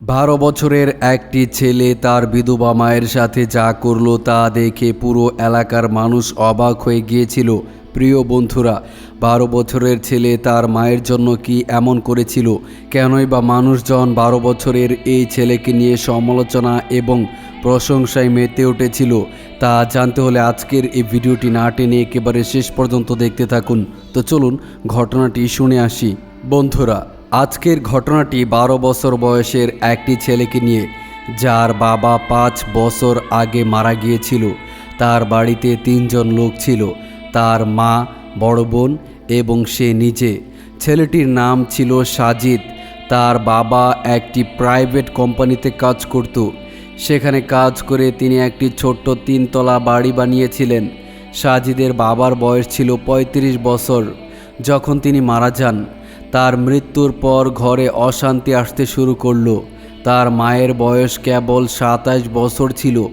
বারো বছরের একটি ছেলে তার বিধবা মায়ের সাথে যা করল তা দেখে পুরো এলাকার মানুষ অবাক হয়ে গিয়েছিল। প্রিয় বন্ধুরা, বারো বছরের ছেলে তার মায়ের জন্য কি এমন করেছিল? কেনই বা মানুষজন বারো বছরের এই ছেলেকে নিয়ে সমালোচনা এবং প্রশংসায় মেতে উঠেছিল, তা জানতে হলে আজকের এই ভিডিওটি না টেনে একেবারে শেষ পর্যন্ত দেখতে থাকুন। তো চলুন ঘটনাটি শুনে আসি। বন্ধুরা আজকের ঘটনাটি বারো বছর বয়সের একটি ছেলেকে নিয়ে, যার বাবা পাঁচ বছর আগে মারা গিয়েছিল। তার বাড়িতে তিনজন লোক ছিল, তার মা, বড় বোন এবং সে নিজে। ছেলেটির নাম ছিল সাজিদ। তার বাবা একটি প্রাইভেট কোম্পানিতে কাজ করত। সেখানে কাজ করে তিনি একটি ছোট্ট তিনতলা বাড়ি বানিয়েছিলেন। সাজিদের বাবার বয়স ছিল ৩৫ বছর। যখন তিনি মারা যান তার মৃত্যুর পর ঘরে অশান্তি আসতে শুরু করল। তার মায়ের বয়স কেবল সাতাশ বছর ছিল।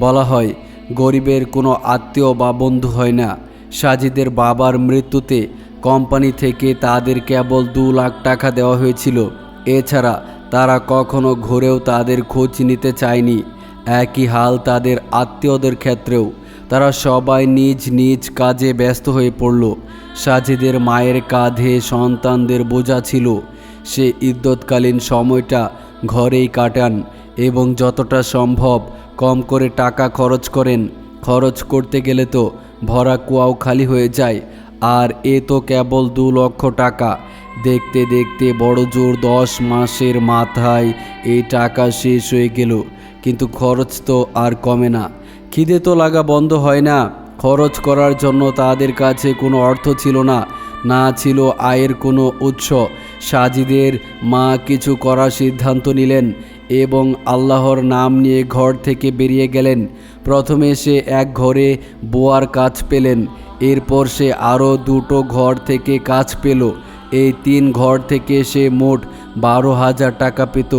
বলা হয়, গরিবের কোনো আত্মীয় বা বন্ধু হয় না। সাজিদের বাবার মৃত্যুতে কোম্পানি থেকে তাদের কেবল দু লাখ টাকা দেওয়া হয়েছিল। এছাড়া তারা কখনো ঘুরেও তাদের খোঁজ নিতে চায়নি। একই হাল তাদের আত্মীয়দের ক্ষেত্রেও। তারা সবাই নিজ নিজ কাজে ব্যস্ত হয়ে পড়ল। সাজিদের মায়ের কাঁধে সন্তানদের বোঝা ছিল। সে ইদ্যৎকালীন সময়টা ঘরেই কাটান এবং যতটা সম্ভব কম করে টাকা খরচ করেন। খরচ করতে গেলে তো ভরা কুয়াও খালি হয়ে যায়। আর এ তো কেবল দু লক্ষ টাকা। দেখতে দেখতে বড় জোর দশ মাসের মাথায় এই টাকা শেষ হয়ে গেল। কিন্তু খরচ তো আর কমে না। খিদে তো লাগা বন্ধ হয় না। খরচ করার জন্য তাদের কাছে কোনো অর্থ ছিল না না ছিল আয়ের কোনো উৎস। সাজিদের মা কিছু করার সিদ্ধান্ত নিলেন এবং আল্লাহর নাম নিয়ে ঘর থেকে বেরিয়ে গেলেন। প্রথমে সে এক ঘরে বোয়ার কাজ পেলেন, এরপর সে আরও দুটো ঘর থেকে কাজ পেল। এই তিন ঘর থেকে সে মোট বারো হাজার টাকা পেত।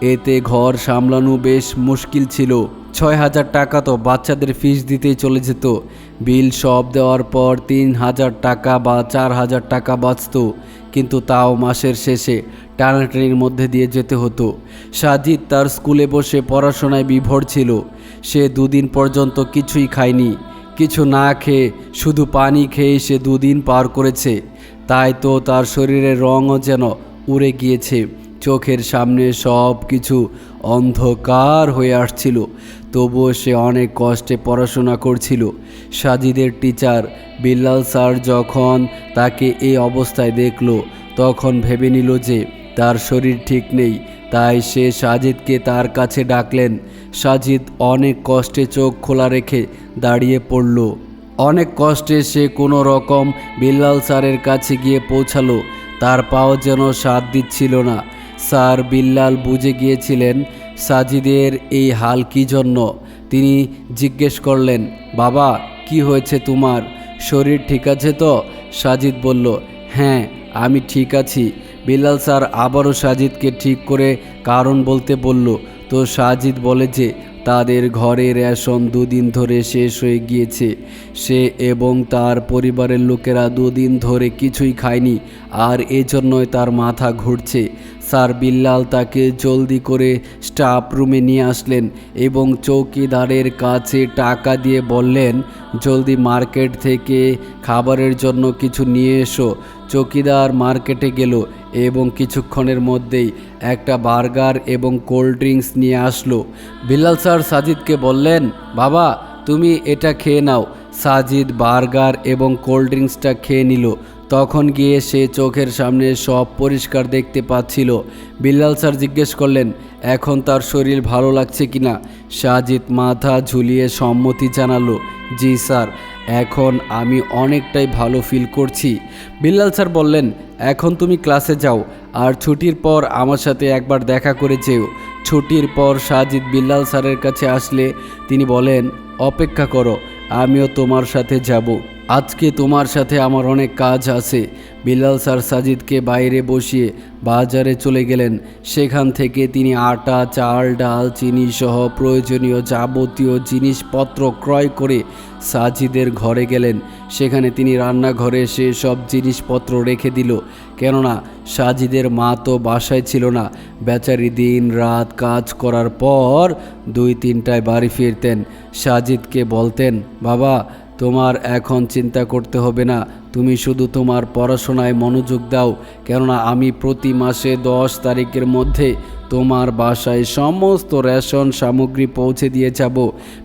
এতে ঘর সামলানো বেশ মুশকিল ছিল। ছয় হাজার টাকা তো বাচ্চাদের ফিস দিতেই চলে যেত। বিল সব দেওয়ার পর তিন হাজার টাকা বা চার হাজার টাকা বাঁচত, কিন্তু তাও মাসের শেষে টানাটানির মধ্যে দিয়ে যেতে হতো। সাজিদ তার স্কুলে বসে পড়াশোনায় বিভোর ছিল। সে দুদিন পর্যন্ত কিছুই খায়নি। কিছু না খেয়ে শুধু পানি খেয়ে সে দুদিন পার করেছে। তাই তো তার শরীরের রঙও যেন উড়ে গিয়েছে। চোখের সামনে সব কিছু অন্ধকার হয়ে আসছিল। তবুও সে অনেক কষ্টে পড়াশোনা করছিল। সাজিদের টিচার বিল্লাল স্যার যখন তাকে এই অবস্থায় দেখল, তখন ভেবে নিল যে তার শরীর ঠিক নেই, তাই সে সাজিদকে তার কাছে ডাকলেন। সাজিদ অনেক কষ্টে চোখ খোলা রেখে দাঁড়িয়ে পড়ল। অনেক কষ্টে সে কোনো রকম বিল্লাল স্যারের কাছে গিয়ে পৌঁছালো, তার পাও যেন সাথ দিচ্ছিল না। স্যার বিল্লাল বুঝে গিয়েছিলেন সাজিদের এই হাল কি জন্য? তিনি জিজ্ঞেস করলেন, বাবা, কি হয়েছে তোমার? শরীর ঠিক আছে তো? সাজিদ বলল হ্যাঁ আমি ঠিক আছি। বিলাল স্যার আবারও সাজিদকে ঠিক করে কারণ বলতে বলল, তো সাজিদ বলে যে তাদের ঘরে রেশন দুদিন ধরে শেষ হয়ে গিয়েছে। সে এবং তার পরিবারের লোকেরা দুদিন ধরে কিছুই খায়নি, আর এজন্যই তার মাথা ঘুরছে। স্যার বিল্লাল তাকে জলদি করে স্টাফ রুমে নিয়ে আসলেন এবং চৌকিদারের কাছে টাকা দিয়ে বললেন, জলদি মার্কেট থেকে খাবারের জন্য কিছু নিয়ে এসো। চৌকিদার মার্কেটে গেল এবং কিছুক্ষণের মধ্যেই একটা বার্গার এবং কোল্ড ড্রিঙ্কস নিয়ে আসলো। বিলাল স্যার সাজিদকে বললেন, বাবা, তুমি এটা খেয়ে নাও। সাজিদ বার্গার এবং কোল্ড ড্রিঙ্কসটা খেয়ে নিল। তখন গিয়ে সে চোখের সামনে সব পরিষ্কার দেখতে পাচ্ছিল। বিল্লাল স্যার জিজ্ঞেস করলেন, এখন তার শরীর ভালো লাগছে কিনা সাজিদ মাথা ঝুলিয়ে সম্মতি জানালো, জি স্যার, এখন আমি অনেকটাই ভালো ফিল করছি। বিল্লাল স্যার বললেন, এখন তুমি ক্লাসে যাও, আর ছুটির পর আমার সাথে একবার দেখা করে যেও। ছুটির পর সাজিদ বিল্লাল স্যারের কাছে আসলে তিনি বলেন, অপেক্ষা করো, আমিও তোমার সাথে যাব। আজকে তোমার সাথে আমার অনেক কাজ আছে। বিলাল স্যার সাজিদকে বাইরে বসিয়ে বাজারে চলে গেলেন। সেখান থেকে তিনি আটা, চাল, ডাল, চিনি সহ প্রয়োজনীয় যাবতীয় জিনিসপত্র ক্রয় করে সাজিদের ঘরে গেলেন। সেখানে তিনি রান্নাঘরে সে সব জিনিসপত্র রেখে দিল। কেননা সাজিদের মা তো বাসায় ছিল না। বেচারি দিন রাত কাজ করার পর দুই তিনটায় বাড়ি ফিরতেন। সাজিদকে বলতেন, বাবা তোমার এখন চিন্তা করতে হবে না। তুমি শুধু তোমার পড়াশোনায় মনোযোগ দাও, কেননা আমি প্রতি মাসে দশ তারিখের মধ্যে তোমার বাসায় সমস্ত রেশন সামগ্রী পৌঁছে দিয়ে যাব।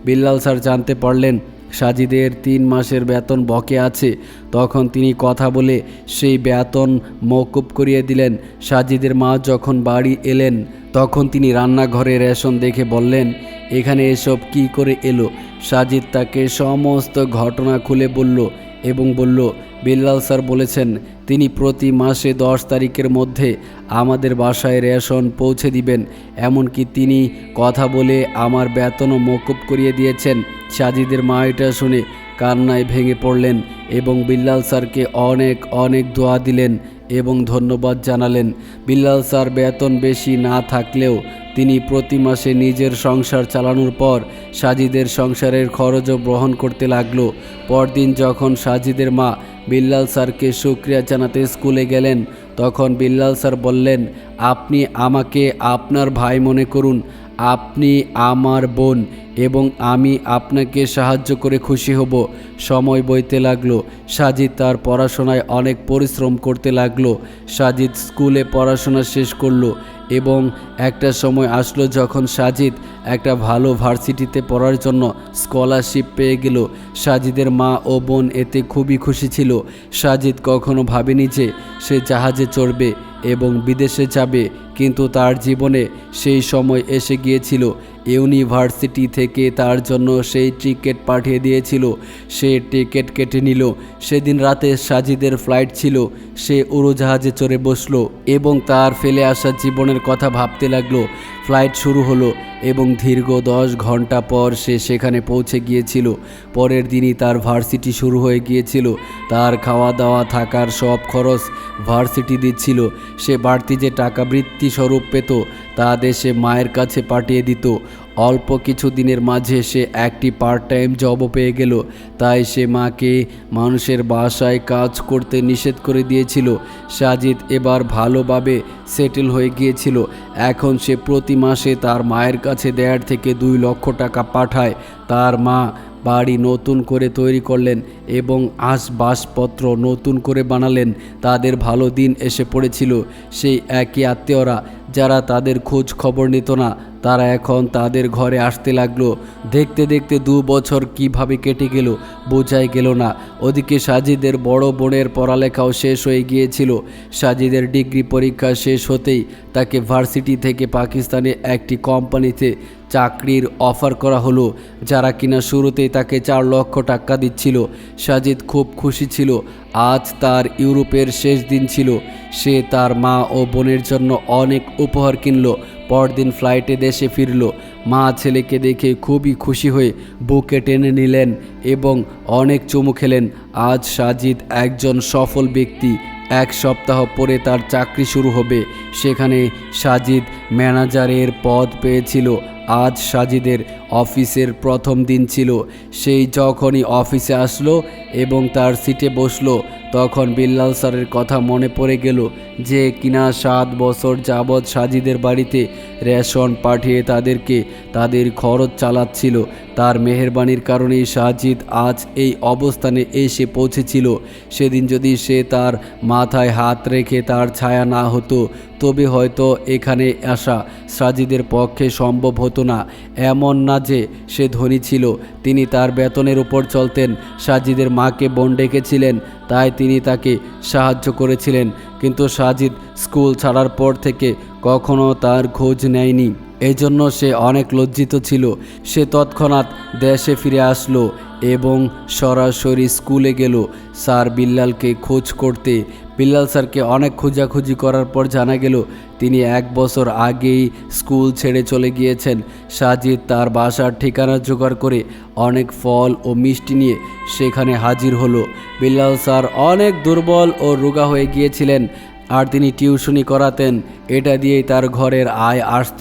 বিল্লাল স্যার জানতে পারলেন, সাজিদের তিন মাসের বেতন বকে আছে। তখন তিনি কথা বলে সেই বেতন মৌকুব করিয়ে দিলেন। সাজিদের মা যখন বাড়ি এলেন তখন তিনি রান্নাঘরে রেশন দেখে বললেন, এখানে এসব কি করে এলো? সাজিদ তাকে সমস্ত ঘটনা খুলে বলল এবং বলল, বিল্লাল স্যার বলেছেন, তিনি প্রতি মাসে দশ তারিখের মধ্যে আমাদের বাসায় রেশন পৌঁছে দিবেন। এমনকি তিনি কথা বলে আমার বেতনও মকুব করিয়ে দিয়েছেন। সাজিদের মা এটা শুনে কান্নায় ভেঙে পড়লেন এবং বিল্লাল স্যারকে অনেক অনেক দোয়া দিলেন। এবং ধন্যবাদ জানালেন। বিল্লাল স্যার বেতন বেশি না থাকলেও তিনি প্রতি মাসে নিজের সংসার চালানোর পর সাজিদের সংসারের খরচও বহন করতে লাগল। পরদিন যখন সাজিদের মা বিল্লাল স্যারকে সুক্রিয়া জানাতে স্কুলে গেলেন, তখন বিল্লাল স্যার বললেন, আপনি আমাকে আপনার ভাই মনে করুন। আপনি আমার বোন এবং আমি আপনাকে সাহায্য করে খুশি হব। সময় বইতে লাগল। সাজিদ তার পড়াশোনায় অনেক পরিশ্রম করতে লাগল। সাজিদ স্কুলে পড়াশোনা শেষ করল এবং একটা সময় আসলো যখন সাজিদ একটা ভালো ভার্সিটিতে পড়ার জন্য স্কলারশিপ পেয়ে গেল। সাজিদের মা ও বোন এতে খুবই খুশি ছিল। সাজিদ কখনো ভাবেনি যে সে জাহাজে চড়বে এবং বিদেশে যাবে। কিন্তু তার জীবনে সেই সময় এসে গিয়েছিল। ইউনিভার্সিটি থেকে তার জন্য সেই টিকিট পাঠিয়ে দিয়েছিল। সে টিকিট কেটে নিল। সেদিন রাতে সাজিদের ফ্লাইট ছিল। সে উড়োজাহাজে চড়ে বসল এবং তার ফেলে আসা জীবনের কথা ভাবতে লাগল। ফ্লাইট শুরু হলো এবং দীর্ঘ দশ ঘণ্টা পর সে সেখানে পৌঁছে গিয়েছিল। পরের দিনই তার ভার্সিটি শুরু হয়ে গিয়েছিল। তার খাওয়া দাওয়া থাকার সব খরচ ভার্সিটি দিচ্ছিল। সে বাড়তি যে টাকা বৃত্তি স্বরূপ পেত, তা দেশে মায়ের কাছে পাঠিয়ে দিত। অল্প কিছু দিনের মাঝে সে একটি পার্ট টাইম জবও পেয়ে গেল। তাই সে মাকে মানুষের বাসায় কাজ করতে নিষেধ করে দিয়েছিল। সাজিদ এবার ভালোভাবে সেটেল হয়ে গিয়েছিল। এখন সে প্রতি মাসে তার মায়ের কাছে দেড় থেকে দুই লক্ষ টাকা পাঠায়। তার মা বাড়ি নতুন করে তৈরি করলেন এবং আসবাসপত্র নতুন করে বানালেন। তাদের ভালো দিন এসে পড়েছিল। সেই একই আত্মীয়রা যারা তাদের খোঁজ খবর নিত না, তারা এখন তাদের ঘরে আসতে লাগল। দেখতে দেখতে দু বছর কীভাবে কেটে গেল বোঝাই গেল না। ওদিকে সাজিদের বড় বোনের পড়ালেখাও শেষ হয়ে গিয়েছিল। সাজিদের ডিগ্রি পরীক্ষা শেষ হতেই তাকে ভার্সিটি থেকে পাকিস্তানে একটি কোম্পানিতে চাকরির অফার করা হলো, যারা কিনা শুরুতেই তাকে চার লক্ষ টাকা দিচ্ছিল। সাজিদ খুব খুশি ছিল। আজ তার ইউরোপের শেষ দিন ছিল। সে তার মা ও বোনের জন্য অনেক উপহার কিনলো। পরদিন ফ্লাইটে দেশে ফিরল। মা ছেলেকে দেখে খুবই খুশি হয়ে বুকে টেনে নিলেন এবং অনেক চুমু খেলেন। আজ সাজিদ একজন সফল ব্যক্তি। এক সপ্তাহ পরে তার চাকরি শুরু হবে। সেখানে সাজিদ ম্যানেজারের পদ পেয়েছিল। আজ সাজিদের অফিসের প্রথম দিন ছিল। সেই যখনই অফিসে আসলো এবং তার সিটে বসল, তখন বিল্লাল স্যারের কথা মনে পড়ে গেল যে কিনা সাত বছর যাবৎ সাজিদের বাড়িতে রেশন পাঠিয়ে তাদেরকে তাদের খরচ চালাচ্ছিল। তার মেহেরবানির কারণেই সাজিদ আজ এই অবস্থানে এসে পৌঁছেছিল। সেদিন যদি সে তার মাথায় হাত রেখে তার ছায়া না হতো, তবে হয়তো এখানে আসা সাজিদের পক্ষে সম্ভব হতো না। এমন না যে সে ধনী ছিল, তিনি তার বেতনের উপর চলতেন। সাজিদের মাকে বোন ডেকেছিলেন, তাই তিনি তাকে সাহায্য করেছিলেন। কিন্তু সাজিদ স্কুল ছাড়ার পর থেকে কখনো তার খোঁজ নেয়নি। এই জন্য সে অনেক লজ্জিত ছিল। সে তৎক্ষণাৎ দেশে ফিরে আসলো এবং সরাসরি স্কুলে গেল। স্যার বিল্লালকে খোঁজ করতে বিল্লাল স্যারকে অনেক খোঁজাখুঁজি করার পর জানা গেল, তিনি এক বছর আগেই স্কুল ছেড়ে চলে গিয়েছেন। সাজিদ তার বাসার ঠিকানা জোগাড় করে অনেক ফল ও মিষ্টি নিয়ে সেখানে হাজির হলো। বিল্লাল স্যার অনেক দুর্বল ও রোগা হয়ে গিয়েছিলেন, আর তিনি টিউশনি করাতেন। এটা দিয়েই তার ঘরের আয় আসত।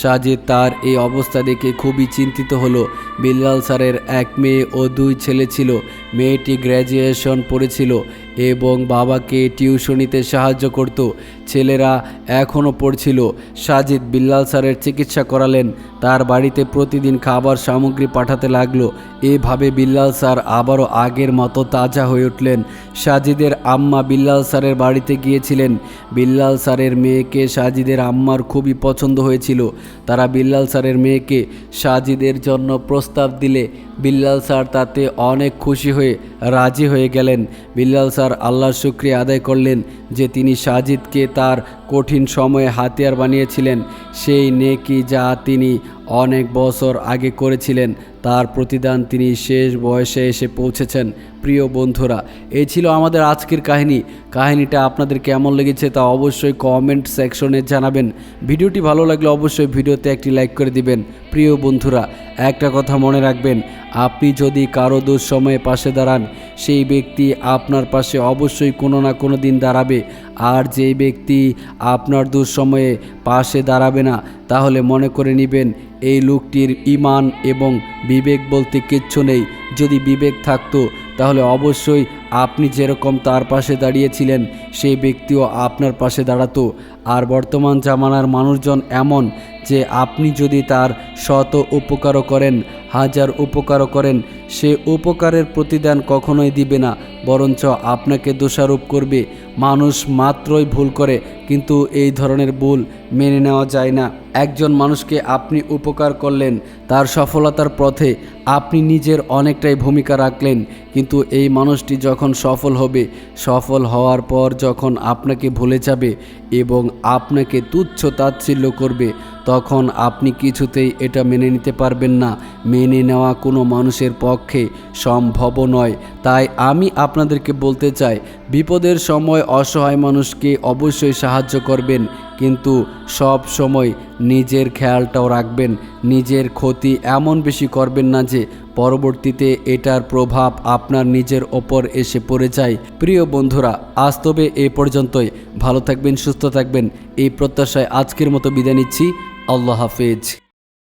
সাজিদ তার এই অবস্থা দেখে খুবই চিন্তিত হলো। বিল্লাল স্যারের এক মেয়ে ও দুই ছেলে ছিল। মেয়েটি গ্র্যাজুয়েশন পড়েছিল। এবং বাবাকে টিউশনিতে সাহায্য করত। ছেলেরা এখনও পড়ছিল। সাজিদ বিল্লাল স্যারের চিকিৎসা করালেন। তার বাড়িতে প্রতিদিন খাবার সামগ্রী পাঠাতে লাগল। এভাবে বিল্লাল স্যার আবারও আগের মতো তাজা হয়ে উঠলেন। সাজিদের আম্মা বিল্লাল স্যারের বাড়িতে গিয়েছিলেন। বিল্লাল স্যারের মেয়েকে সাজিদের আম্মার খুবই পছন্দ হয়েছিল। তারা বিল্লাল স্যারের মেয়েকে সাজিদের জন্য প্রস্তাব দিলে বিল্লাল স্যার তাতে অনেক খুশি হয়ে রাজি হয়ে গেলেন। বিল্লাল স্যার আল্লাহর শুক্রিয়া আদায় করলেন যে তিনি সাজিদকে তার কঠিন সময়ে হাতিয়ার বানিয়েছিলেন। সেই নেকি যা তিনি অনেক বছর আগে করেছিলেন। তার প্রতিদান তিনি শেষ বয়সে এসে পৌঁছেছেন, প্রিয় বন্ধুরা। এই ছিল আমাদের আজকের কাহিনী। কাহিনীটা আপনাদের কেমন লেগেছে তা অবশ্যই কমেন্ট সেকশনে জানাবেন। ভিডিওটি ভালো লাগলে অবশ্যই ভিডিওতে একটি লাইক করে দিবেন, প্রিয় বন্ধুরা। একটা কথা মনে রাখবেন, আপনি যদি কারও দুঃসময়ে পাশে দাঁড়ান, সেই ব্যক্তি আপনার পাশে অবশ্যই কোনো না কোনো দিন দাঁড়াবে। আর যেই ব্যক্তি আপনার দুঃসময়ে পাশে দাঁড়াবে না, তাহলে মনে করে নেবেন, এই লোকটির ইমান এবং বিবেক বলতে কিচ্ছু নেই। যদি বিবেক থাকতো তাহলে অবশ্যই আপনি যেরকম তার পাশে দাঁড়িয়েছিলেন, সেই ব্যক্তিও আপনার পাশে দাঁড়াতো। আর বর্তমান জামানার মানুষজন এমন যে আপনি যদি তার শত উপকারও করেন, হাজার উপকারও করেন, সে উপকারের প্রতিদান কখনোই দিবে না, বরঞ্চ আপনাকে দোষারোপ করবে। মানুষ মাত্রই ভুল করে, কিন্তু এই ধরনের ভুল মেনে নেওয়া যায় না। একজন মানুষকে আপনি উপকার করলেন, তার সফলতার পথে আপনি নিজের অনেকটাই ভূমিকা রাখলেন, কিন্তু এই মানুষটি যখন সফল হবে, সফল হওয়ার পর যখন আপনাকে ভুলে যাবে এবং আপনাকে তুচ্ছ তাচ্ছিল্য করবে তখন আপনি কিছুতেই এটা মেনে নিতে পারবেন না। মেনে নেওয়া কোনো মানুষের পক্ষে সম্ভব নয়। তাই আমি আপনাদেরকে বলতে চাই, বিপদের সময় অসহায় মানুষকে অবশ্যই সাহায্য করবেন, কিন্তু সব সময় নিজের খেয়ালটাও রাখবেন। নিজের ক্ষতি এমন বেশি করবেন না যে পরবর্তীতে এটার প্রভাব আপনার নিজের ওপর এসে পড়ে যায়। প্রিয় বন্ধুরা, আজ তবে এ পর্যন্তই। ভালো থাকবেন, সুস্থ থাকবেন। এই প্রত্যাশায় আজকের মতো বিদায় নিচ্ছি। আল্লাহ হাফেজ।